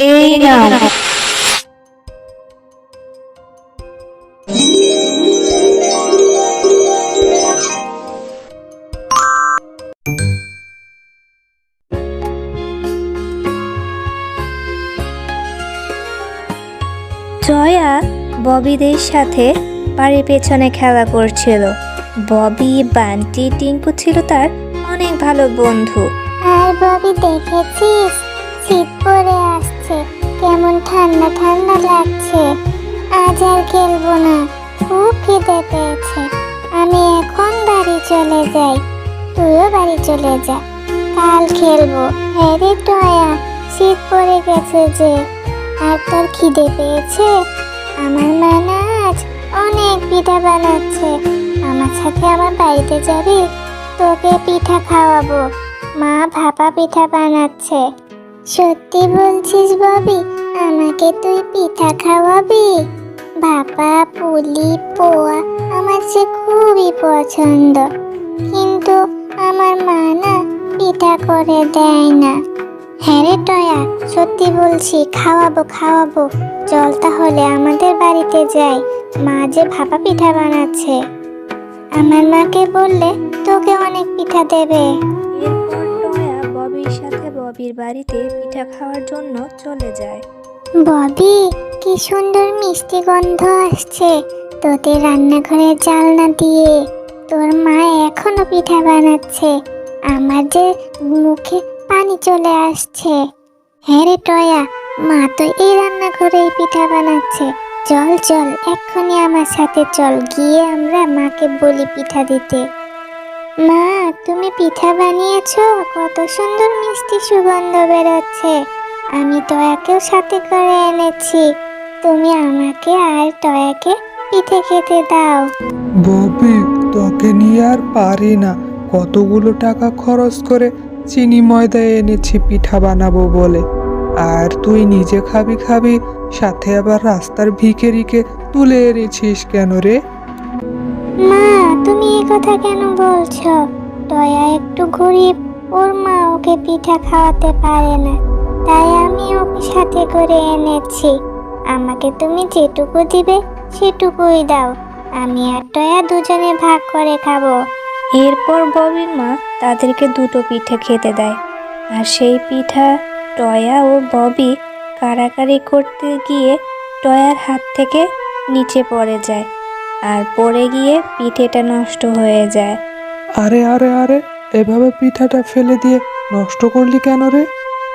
জয়া ববিদের সাথে বাড়ির পেছনে খেলা করছিল। ববি, বান্টি, টিঙ্কু ছিল তার অনেক ভালো বন্ধু। আর ববি দেখেছিস? আসছে। কেমন ঠান্ডা ঠান্ডা লাগছে। আজ আর খেলব না। খুব খিদে পেয়েছে। আমি এখন বাড়ি চলে যাই। তুইও বাড়ি চলে যা। কাল খেলব। হ্যাঁ রে টয়া, শীত পড়ে গেছে যে। আর তোর খিদে পেয়েছে? আমার মা না আজ অনেক পিঠা বানাচ্ছে। আমার সাথে আমার বাড়িতে যাবি? তোকে পিঠা খাওয়াবো। মা ভাপা পিঠা বানাচ্ছে। সত্যি বলছিস ববি, আমাকে তুই পিঠা খাওয়াবি? ভাপা পুলি, পোয়া আমার যে খুবই পছন্দ। কিন্তু আমার মা না পিঠা করে দেয় না। হ্যাঁ রে টয়া, সত্যি বলছি, খাওয়াবো খাওয়াবো। চল তাহলে আমাদের বাড়িতে যাই। মা যে ভাপা পিঠা বানাচ্ছে। আমার মাকে বললে তোকে অনেক পিঠা দেবে। ববির বাড়িতে পিঠা খাওয়ার জন্য চলে যায়। ববি কি সুন্দর মিষ্টি গন্ধ আসছে। তোদের রান্নাঘরে জালনা দিয়ে। তোর মা এখনও পিঠা বানাচ্ছে। আমার যে মুখে পানি চলে আসছে। হ্যাঁ রে টয়া, মা তো এই রান্নাঘরেই পিঠা বানাচ্ছে। চল চল, এক্ষুনি আমার সাথে চল, গিয়ে আমরা মাকে বলি পিঠা দিতে। মা, তুমি পিঠা বানিয়েছো? কত সুন্দর মিষ্টি সুগন্ধ বেরোচ্ছে। আমি টয়াকেও সাথে করে এনেছি। তুমি আমাকে আর টয়াকে পিঠে খেতে দাও। ববি, তোকে নিয়ে আর পারি না। কতগুলো টাকা খরচ করে চিনি ময়দা এনেছি পিঠা বানাবো বলে। আর তুই নিজে খাবি খাবি, সাথে আবার রাস্তার ভিখেরিকে তুলে এনেছিস কেন রে? কথা কেন বলছ? টয়া একটু গরিব। ওর মা ওকে পিঠা খাওয়াতে পারে না। তাই আমি ওকে সাথে করে এনেছি। আমাকে তুমি যেটুকু দিবে, সেটুকুই দাও। আমি আর টয়া দুজনে ভাগ করে খাব। এরপর ববির মা তাদেরকে দুটো পিঠে খেতে দেয়। আর সেই পিঠা টয়া ও ববি কারাকারি করতে গিয়ে টয়ার হাত থেকে নিচে পড়ে যায়। আর পড়ে গিয়ে পিঠেটা নষ্ট হয়ে যায়। আরে আরে আরে এভাবে পিঠাটা ফেলে দিয়ে নষ্ট করলি কেন রে?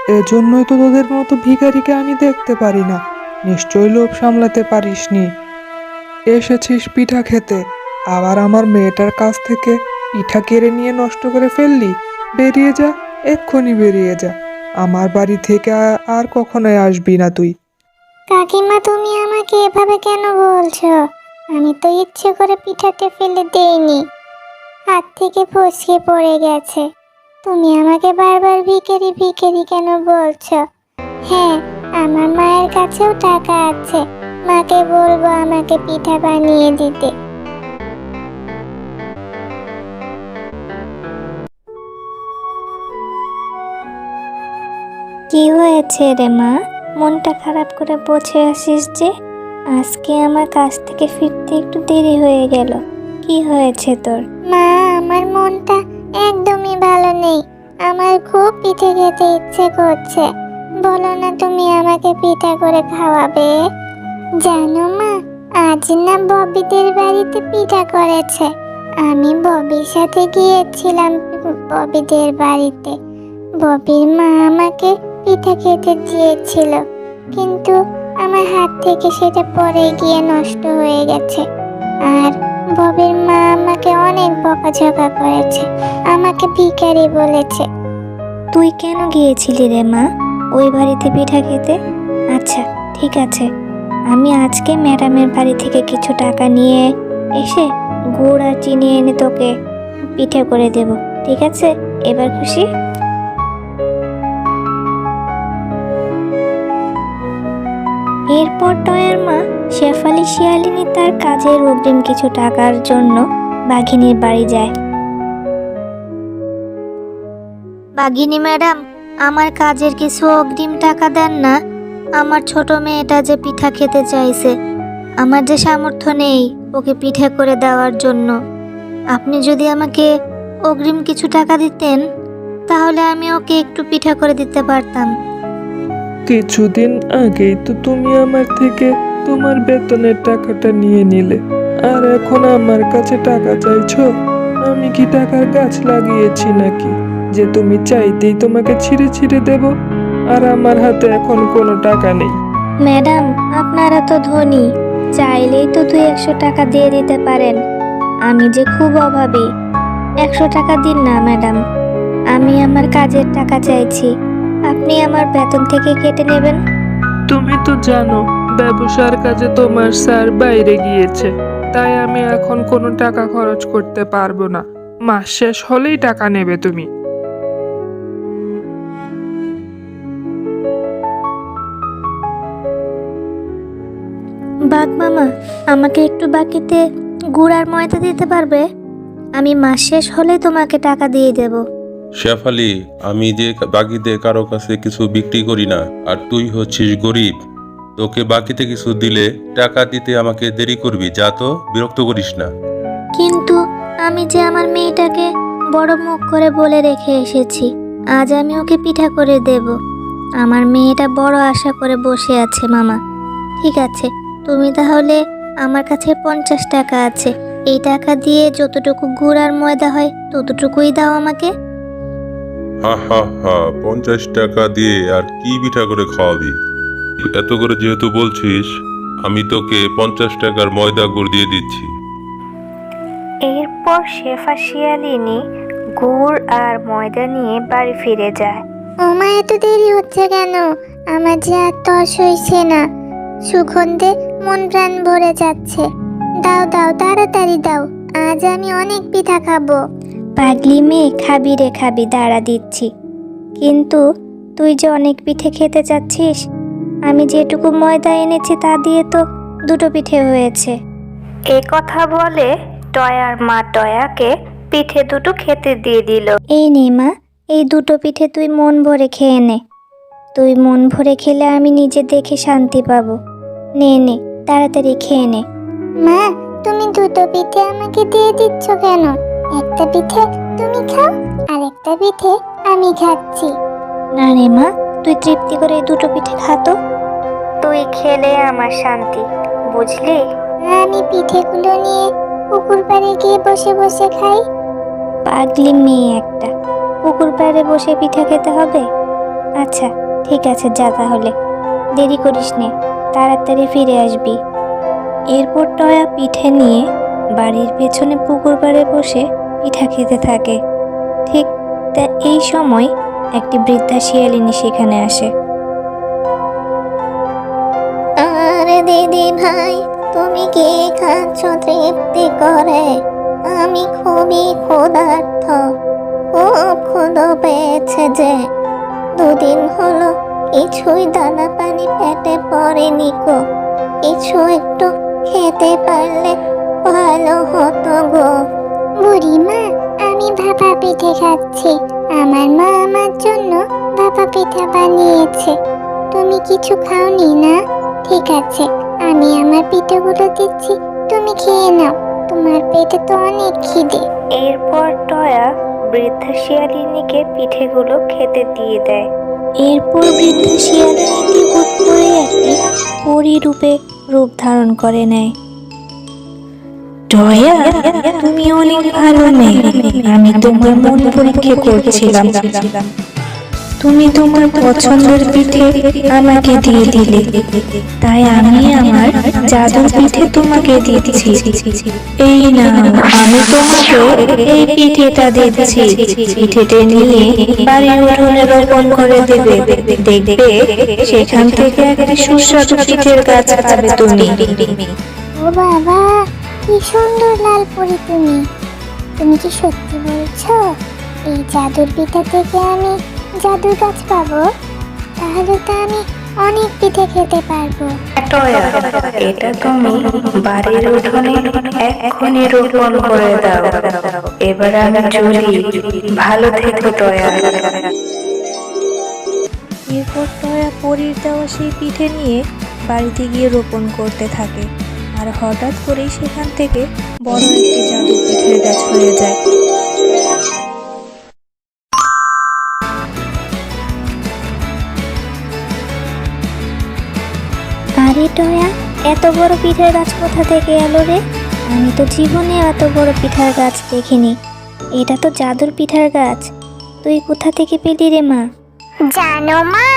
এজন্যই তো তোদের মতো ভিখারিকে আমি দেখতে পারি না। নিশ্চয়ই লোভ সামলাতে পারিসনি। এসেছিস পিঠা খেতে আবার আমার মেয়েটার কাছ থেকে পিঠা কেড়ে নিয়ে নষ্ট করে ফেললি? বেরিয়ে যা এক্ষুনি বেরিয়ে যা। আমার বাড়ি থেকে আর কখনোই আসবি না তুই। কাকিমা তুমি আমাকে এভাবে কেন বলছো? আমি তো ইচ্ছে করে পিঠাতে ফেলে দেইনি। হাত থেকে ফসকে পড়ে গেছে। তুমি আমাকে বারবার ভিখারি ভিখারি কেন বলছো? হ্যাঁ আমার মায়ের কাছেও টাকা আছে। মাকে বলব আমাকে পিঠা বানিয়ে দিতে। কি হয়েছে রে মা? মনটা খারাপ করে বসে আসিস যে, আজকে আমার কাছ থেকে ফিরতে একটু দেরি হয়ে গেল। কি হয়েছে তোর? মা, আমার মনটা একদমই ভালো নেই। আমার খুব পিঠে খেতে ইচ্ছে করছে। বলো না তুমি আমাকে পিঠা করে খাওয়াবে? জানো মা, আজ না ববিদের বাড়িতে পিঠা করেছে। আমি ববির সাথে গিয়েছিলাম ববিদের বাড়িতে। ববির মা আমাকে পিঠা খেতে দিয়েছিল। কিন্তু আমার হাত থেকে সেটা পরে গিয়ে নষ্ট হয়ে গেছে। আর ববির মা আমাকে অনেক বকাঝকা করেছে, আমাকে ভিখারি বলেছে। তুই কেন গিয়েছিলি রে মা? ওই বাড়িতে পিঠা খেতে? আচ্ছা ঠিক আছে। আমি আজকে ম্যাডামের বাড়ি থেকে কিছু টাকা নিয়ে এসে গুড় আর চিনি এনে তোকে পিঠে করে দেব, ঠিক আছে? এবার খুশি? এরপর টয়ের মা শেফালি শিয়ালিনী তার কাজের অগ্রিম কিছু টাকার জন্য বাঘিনীর বাড়ি যায়। বাঘিনী ম্যাডাম, আমার কাজের কিছু অগ্রিম টাকা দেন না। আমার ছোট মেয়েটা যে পিঠা খেতে চাইছে, আমার যে সামর্থ্য নেই ওকে পিঠে করে দেওয়ার জন্য। আপনি যদি আমাকে অগ্রিম কিছু টাকা দিতেন, তাহলে আমি ওকে একটু পিঠা করে দিতে পারতাম। কিছুদিন আগেই তো তুমি আমার থেকে তোমার বেতনের টাকাটা নিয়ে নিলে। আর এখন আমার কাছে টাকা চাইছো? আমি কি টাকার গাছ লাগিয়েছি নাকি? যে তুমি চাইতেই তোমাকে ছিঁড়ে ছিঁড়ে দেব। আর আমার হাতে এখন কোনো টাকা নেই। ম্যাডাম, আপনারা তো ধনী। চাইলেই তো দুই একশো টাকা দিয়ে দিতে পারেন। আমি যে খুব অভাবী। একশো টাকা দিন না, ম্যাডাম। আমি আমার কাজের টাকা চাইছি। আপনি আমার বেতন থেকে কেটে নেবেন? তুমি তো জানো ব্যবসার কাজে তোমার স্যার বাইরে গিয়েছে। তাই আমি এখন কোনো টাকা খরচ করতে পারব না। মাস শেষ হলেই টাকা নেবে তুমি। বাঘ মামা আমাকে একটু বাকিতে গুড় আর ময়দা দিতে পারবে? আমি মাস শেষ হলেই তোমাকে টাকা দিয়ে দেব। শেফালি আমি যে বাকিতে কারও কাছে কিছু বিক্রি করি না, আর তুই হচ্ছিস গরিব। তোকে বাকিতে কিছু দিলে টাকা দিতে আমাকে দেরি করবি, যা তো বিরক্ত করিস না। কিন্তু আমি যে আমার মেয়েটাকে বড় মুখ করে বলে রেখে এসেছি, আজ আমি ওকে পিঠা করে দেব। আমার মেয়েটা বড় আশা করে বসে আছে, মামা। ঠিক আছে, তুমি তাহলে আমার কাছে পঞ্চাশ টাকা আছে। এই টাকা দিয়ে যতটুকু গুড় আর ময়দা হয়, ততটুকুই দাও আমাকে। হা হা হা পঞ্চাশ টাকা দিয়ে আর কি পিঠা করে খাওয়াবি? এত করে যেহেতু বলছিস আমি তোকে পঞ্চাশ টাকার ময়দা গুড় দিয়ে দিচ্ছি। এরপর শেফা শিয়ালিনী গুড় আর ময়দা নিয়ে বাড়ি ফিরে যায়। ওমা এত দেরি হচ্ছে কেন? আমার যে আর তস হইছে না। সুগন্ধে মন প্রাণ ভরে যাচ্ছে। দাও দাও তাড়াতাড়ি দাও। আজ আমি অনেক পিঠা খাব। পাগলি মেয়ে খাবি রে খাবি দাঁড়া দিচ্ছি। কিন্তু তুই যে অনেক পিঠে খেতে চাচ্ছিস আমি যেটুকু ময়দা এনেছি তা দিয়ে তো দুটো পিঠে হয়েছে। এ কথা বলে টয়ার মা টয়াকে পিঠে দুটো খেতে দিয়ে দিল। এই নে মা এই দুটো পিঠে তুই মন ভরে খেয়ে নে। তুই মন ভরে খেলে আমি নিজে দেখে শান্তি পাবো। নে নে তাড়াতাড়ি খেয়ে নে। মা তুমি দুটো পিঠে আমাকে দিয়ে দিচ্ছ কেন? একটা পিঠে তুমি খাও আর একটা পিঠে আমি খাচ্ছি। না রে মা তুই তৃপ্তি করে এই দুটো পিঠে খাতো তুই খেলে আমার শান্তি বুঝলি? আমি পিঠেগুলো নিয়ে পুকুর পাড়ে গিয়ে বসে বসে খাই। পাগলি মেয়ে একটা। পুকুর পাড়ে বসে পিঠা খেতে হবে? আচ্ছা ঠিক আছে যা তাহলে। দেরি করিস নে তাড়াতাড়ি ফিরে আসবি। এরপর টয়া পিঠে নিয়ে বাড়ির পেছনে পুকুর পাড়ে বসে পিঠা খেতে থাকে। ঠিক তা এই সময় একটি বৃদ্ধা শিয়ালিনী সেখানে আসে। আরে দিদি ভাই, তুমি কি খাচ্ছ তৃপ্তি করে? আমি খুবই ক্ষুধার্থ পেয়েছে যে দুদিন হলো কিছুই দানা পানি পেটে পড়েনি গো। কিছু একটু খেতে পারলে ভালো হতো। পিঠে খাচ্ছি। আমার মা আমার জন্য ভাপা পিঠা বানিয়েছে। তুমি কিছু খাওনি না? ঠিক আছে, আমি আমার পিঠেগুলো দিচ্ছি, তুমি খেয়ে নাও। তোমার পেটে তো অনেক খিদে। এরপর টয়া বৃদ্ধা শিয়ালিনীকে পিঠেগুলো খেতে দিয়ে দেয়। এরপর বৃদ্ধা শিয়ালিনীটি হুট করে একটি রূপ ধারণ করে নেয়। টয়া তুমি অনেক ভালো মেয়ে। আমি তোমার মন পরীক্ষা করছিলাম। তুমি তোমার পছন্দের পিঠে আমাকে দিয়ে দিলে। তাই আমি আমার জাদুর পিঠে তোমাকে দিচ্ছি। এই না আমি তোমাকে এই পিঠেটা দিচ্ছি। পিঠেটা নিয়ে বাড়ির উঠোনে রোপণ করে দেবে। দেখবে সেখান থেকে একটি সুস্বাদু পিঠের গাছ পাবে তুমি। ও বাবা কি সুন্দর লাল পরি তুমি। তুমি কি সত্যি বলছো? এই জাদুর পিঠে থেকে আমি জাদুর গাছ পাবো? তাহলে তো আমি অনেক পিঠে খেতে পারব। টয়া এটা তুমি বাড়ির উঠোনে এখনই রোপণ করে দাও। এবার আমি চলি ভালো থেকো টয়া এরপর টয়া পরির দেওয়া সেই পিঠে নিয়ে বাড়িতে গিয়ে রোপণ করতে থাকে। আর হঠাৎ করেই সেখান থেকে বড় একটি জাদু পিঠের গাছ হয়ে যায়। আরে টয়া এত বড় পিঠের গাছ কোথা থেকে এলো রে? আমি তো জীবনে এত বড় পিঠার গাছ দেখিনি। এটা তো জাদুর পিঠার গাছ। তুই কোথা থেকে পেলি রে মা? জানো মা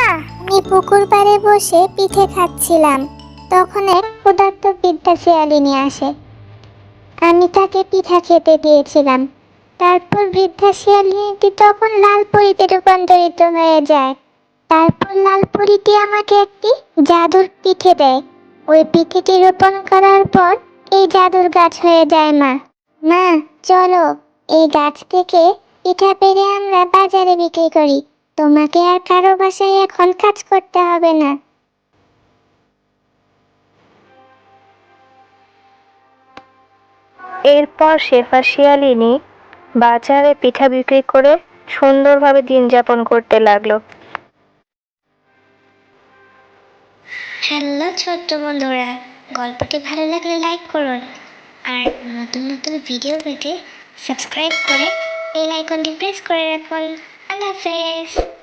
আমি পুকুর পাড়ে বসে পিঠে খাচ্ছিলাম। তখন এক বৃদ্ধা শিয়ালিনী আসে। আমি তাকে পিঠা খেতে দিয়েছিলাম। তারপর বৃদ্ধা শিয়ালিনীটি তখন লাল পরিতে রূপান্তরিত হয়ে যায়। তারপর লাল পরীটি আমাকে একটি জাদুর পিঠে দেয়। ওই পিঠেটি রোপণ করার পর এই জাদুর গাছ হয়ে যায়, মা। মা, চলো, এই গাছ থেকে পিঠা পেরে আমরা বাজারে বিক্রি করি। তোমাকে আর কারও বাসায় এখন কাজ করতে হবে না। এরপর শেফা শিয়ালিনী বাজারে পিঠা বিক্রি করে সুন্দরভাবে দিন যাপন করতে লাগল। হ্যালো ছোট্ট বন্ধুরা, গল্পটি ভালো লাগলে লাইক করুন আর নতুন নতুন ভিডিও পেতে সাবস্ক্রাইব করে এই আইকনটি প্রেস করে রাখুন। আল্লাহ হাফেজ।